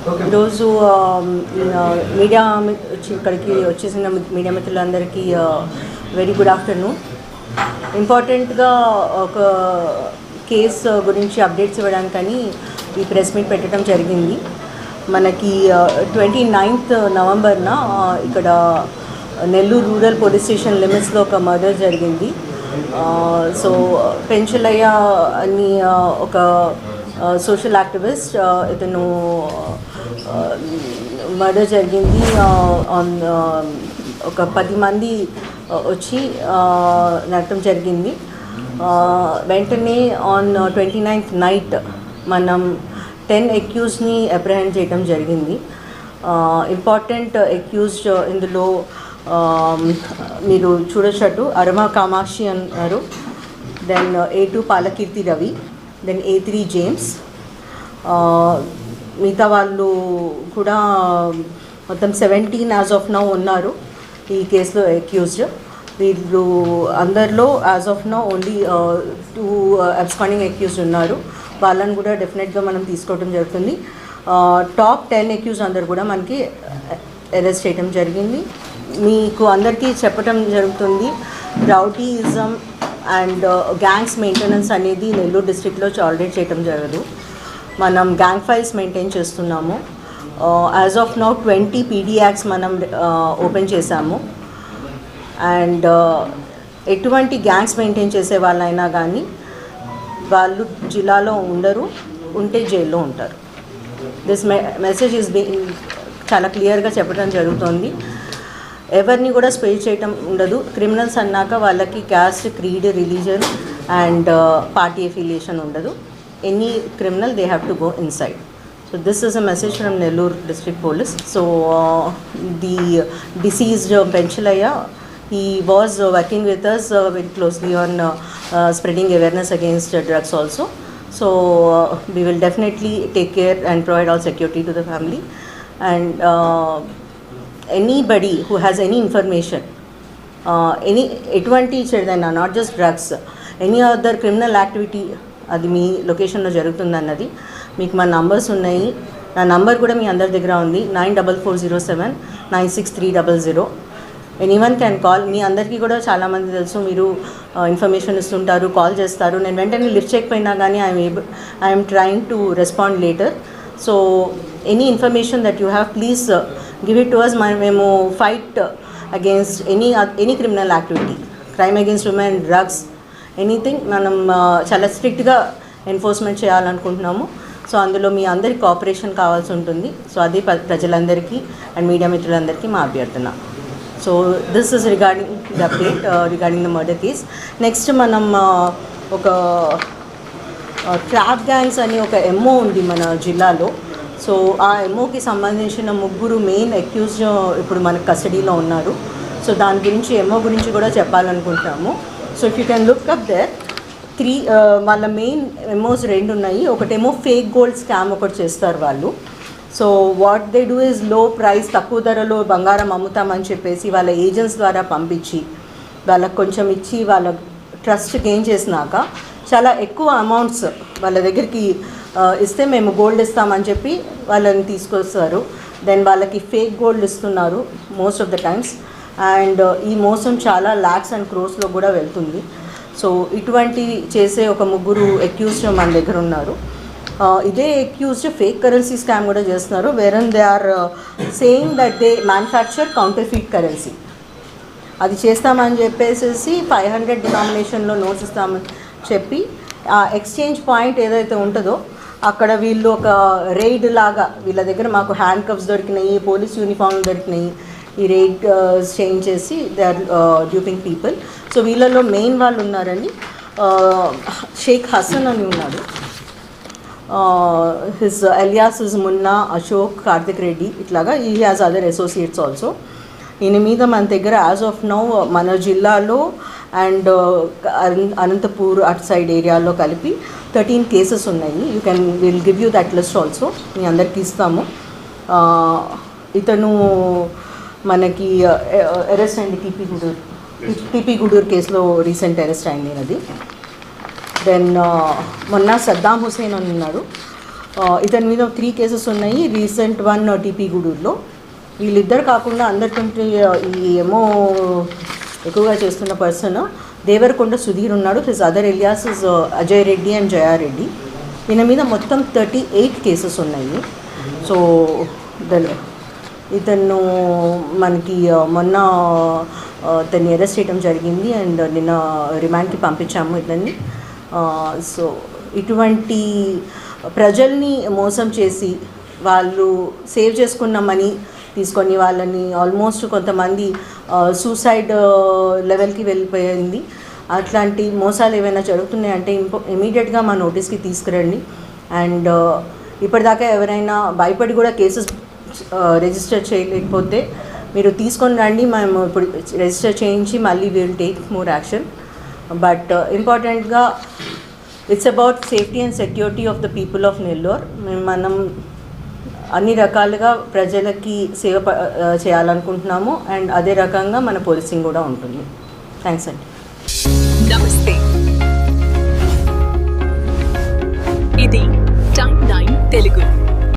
ఈరోజు um, media వచ్చి ఇక్కడికి వచ్చేసిన మీడియా మిత్రులందరికీ వెరీ గుడ్ ఆఫ్టర్నూన్ ఇంపార్టెంట్గా ఒక కేసు గురించి అప్డేట్స్ ఇవ్వడానికని ఈ ప్రెస్ మీట్ పెట్టడం జరిగింది. మనకి uh, ట్వంటీ నైన్త్ నవంబర్న uh, ఇక్కడ నెల్లూరు రూరల్ పోలీస్ స్టేషన్ లిమిట్స్లో ఒక మర్డర్ జరిగింది. Uh, సో పెన్షలయ్య అని ఒక సోషల్ యాక్టివిస్ట్ ఇతను మర్డర్ జరిగింది ఆన్ ఒక పది మంది వచ్చి నడటం జరిగింది. వెంటనే ఆన్ ట్వంటీ నైన్త్ నైట్ మనం టెన్ ఎక్యూజ్ని అప్రహెండ్ చేయడం జరిగింది. ఇంపార్టెంట్ ఎక్యూజ్ ఇందులో మీరు చూడొచ్చట్టు అరమా కామాక్షి అన్నారు. Then A two Palakeerthi Ravi then A three James మిగతా వాళ్ళు కూడా మొత్తం సెవెంటీన్ యాజ్ ఆఫ్ నౌ ఉన్నారు ఈ కేసులో అక్యూజ్డ్ వీళ్ళు అందరిలో as of now only two absconding accused ఉన్నారు. వాళ్ళని కూడా డెఫినెట్గా మనం తీసుకోవడం జరుగుతుంది. టాప్ టెన్ అక్యూజ్ అందరు కూడా మనకి అరెస్ట్ చేయడం జరిగింది. మీకు అందరికీ చెప్పడం జరుగుతుంది. రౌడీయిజం అండ్ గ్యాంగ్స్ మెయింటెనెన్స్ అనేది నెల్లూరు డిస్ట్రిక్ట్లో ఆల్రెడీ చేయడం జరగదు. మనం గ్యాంగ్ ఫైల్స్ మెయింటైన్ చేస్తున్నాము. As of now twenty PD acts మనం uh, ఓపెన్ చేశాము. అండ్ uh, ఎటువంటి గ్యాంగ్స్ మెయింటైన్ చేసే వాళ్ళైనా కానీ వాళ్ళు జిల్లాలో ఉండరు ఉంటే జైల్లో ఉంటారు. దిస్ మెసేజ్ ఇస్ బీ చాలా క్లియర్గా చెప్పడం జరుగుతుంది. ఎవరిని కూడా స్పే చేయటం ఉండదు. క్రిమినల్స్ అన్నాక వాళ్ళకి caste creed religion and party affiliation ఉండదు. any criminal they have to go inside. So this is a message from Nellore District Police. So uh, the deceased uh, Benchalaya, he was uh, working with us uh, very closely on uh, uh spreading awareness against uh, drugs also. So uh, we will definitely take care and provide all security to the family. And anybody who has any information, any advantage, not just drugs, any other criminal activity అది మీ లొకేషన్లో జరుగుతుందన్నది. మీకు మా numbers ఉన్నాయి. నా number కూడా మీ అందరి దగ్గర ఉంది. Nine double four zero seven nine six three double zero. Anyone can call మీ అందరికీ కూడా చాలామంది తెలుసు. మీరు ఇన్ఫర్మేషన్ ఇస్తుంటారు కాల్ చేస్తారు. నేను వెంటనే లిఫ్ట్ చేయకపోయినా కానీ I'm able I'm trying to respond later so any information that you have please give it to us మేము fight against any any criminal activity crime against women drugs anything మనం చాలా స్ట్రిక్ట్గా enforcement చేయాలనుకుంటున్నాము. So అందులో మీ అందరి cooperation కావాల్సి ఉంటుంది. So అది ప్ర- ప్రజలందరికీ అండ్ మీడియా మిత్రులందరికీ మా అభ్యర్థన. So this is regarding the update regarding the murder case next మనం ఒక ట్రాప్ గ్యాంగ్స్ అని ఒక ఎంఓ ఉంది మన జిల్లాలో. సో ఆ ఎంఓకి సంబంధించిన ముగ్గురు మెయిన్ అక్యూజ్ ఇప్పుడు మన కస్టడీలో ఉన్నారు. సో దాని గురించి ఎంఓ గురించి కూడా చెప్పాలనుకుంటున్నాము. So if you can look up there three వాళ్ళ మెయిన్ ఎమోస్ రెండు ఉన్నాయి. ఒకటేమో ఫేక్ గోల్డ్ స్కామ్ ఒకటి చేస్తారు వాళ్ళు. So what they do is low price తక్కువ ధరలో బంగారం అమ్ముతామని చెప్పేసి వాళ్ళ ఏజెంట్స్ ద్వారా పంపించి వాళ్ళకి కొంచెం ఇచ్చి వాళ్ళ ట్రస్ట్ గెయిన్ చేసినాక చాలా ఎక్కువ అమౌంట్స్ వాళ్ళ దగ్గరికి ఇస్తే మేము గోల్డ్ ఇస్తామని చెప్పి వాళ్ళని తీసుకొస్తారు. దెన్ వాళ్ళకి ఫేక్ గోల్డ్ ఇస్తున్నారు most of the times and ఈ మోసం చాలా ల్యాక్స్ అండ్ క్రోస్లో కూడా వెళ్తుంది. సో ఇటువంటి చేసే ఒక ముగ్గురు ఎక్యూస్డ్ మన దగ్గర ఉన్నారు. ఇదే ఎక్యూస్డ్ ఫేక్ కరెన్సీ స్కామ్ కూడా చేస్తున్నారు wherein they are saying that they manufacture counterfeit currency అది చేస్తామని చెప్పేసి ఫైవ్ హండ్రెడ్ డినామినేషన్లో నోట్స్ ఇస్తామని చెప్పి ఆ ఎక్స్చేంజ్ పాయింట్ ఏదైతే ఉంటుందో అక్కడ వీళ్ళు ఒక రైడ్ లాగా వీళ్ళ దగ్గర మాకు హ్యాండ్ కప్స్ దొరికినాయి పోలీస్ యూనిఫామ్ దొరికినాయి ఈ రేట్ చేంజ్ uh, చేసి they are duping people so వీళ్ళలో మెయిన్ వాళ్ళు ఉన్నారండి షేక్ హసన్ అని ఉన్నాడు. His alias is Munna Ashok Karthik Reddy ఇట్లాగా ఈ హ్యాస్ అదర్ అసోసియేట్స్ ఆల్సో ఈయన మీద మన దగ్గర యాజ్ ఆఫ్ నౌ మన జిల్లాలో uh, అండ్ అనంతపూర్ అటు సైడ్ ఏరియాలో కలిపి థర్టీన్ కేసెస్ ఉన్నాయి. You can will give you that list also మీ అందరికి ఇస్తాము. Uh, ఇతను మనకి అరెస్ట్ అయింది టీపీ గూడూరు. టీపీ గూడూరు కేసులో రీసెంట్ అరెస్ట్ అయింది అది దెన్ మొన్న సద్దాం హుసేన్ అని ఉన్నాడు. ఇతని మీద త్రీ కేసెస్ ఉన్నాయి. రీసెంట్ వన్ టీపీ గూడూరులో. వీళ్ళిద్దరు కాకుండా అందరికంటే ఈ ఏమో ఎక్కువగా చేస్తున్న పర్సన్ దేవరకొండ సుధీర్ ఉన్నాడు. His other alias is Ajay Reddy and Jayareddy ఈయన మీద మొత్తం థర్టీ ఎయిట్ కేసెస్ ఉన్నాయి. సో దాని ఇతను మనకి మొన్న ఇతన్ని అరెస్ట్ చేయడం జరిగింది అండ్ నిన్న రిమాండ్కి పంపించాము ఇతన్ని. సో ఇటువంటి ప్రజల్ని మోసం చేసి వాళ్ళు సేవ్ చేసుకున్న మనీ తీసుకొని వాళ్ళని ఆల్మోస్ట్ కొంతమంది సూసైడ్ లెవెల్కి వెళ్ళిపోయింది. అట్లాంటి మోసాలు ఏవైనా జరుగుతున్నాయంటే ఇంపో ఇమీడియట్గా మా నోటీస్కి తీసుకురండి. అండ్ ఇప్పటిదాకా ఎవరైనా భయపడి కూడా కేసెస్ రిజిస్టర్ చేయలేకపోతే మీరు తీసుకొని రండి మేము ఇప్పుడు రిజిస్టర్ చేయించి మళ్ళీ will take more action but ఇంపార్టెంట్గా it's about safety and security of the people of Nellore మేము మనం అన్ని రకాలుగా ప్రజలకి సేవ ప- చేయాలనుకుంటున్నాము. అండ్ అదే రకంగా మన పోలీసింగ్ కూడా ఉంటుంది. థ్యాంక్స్ అండి. నమస్తే. ఇది టైమ్ నైన్ తెలుగు.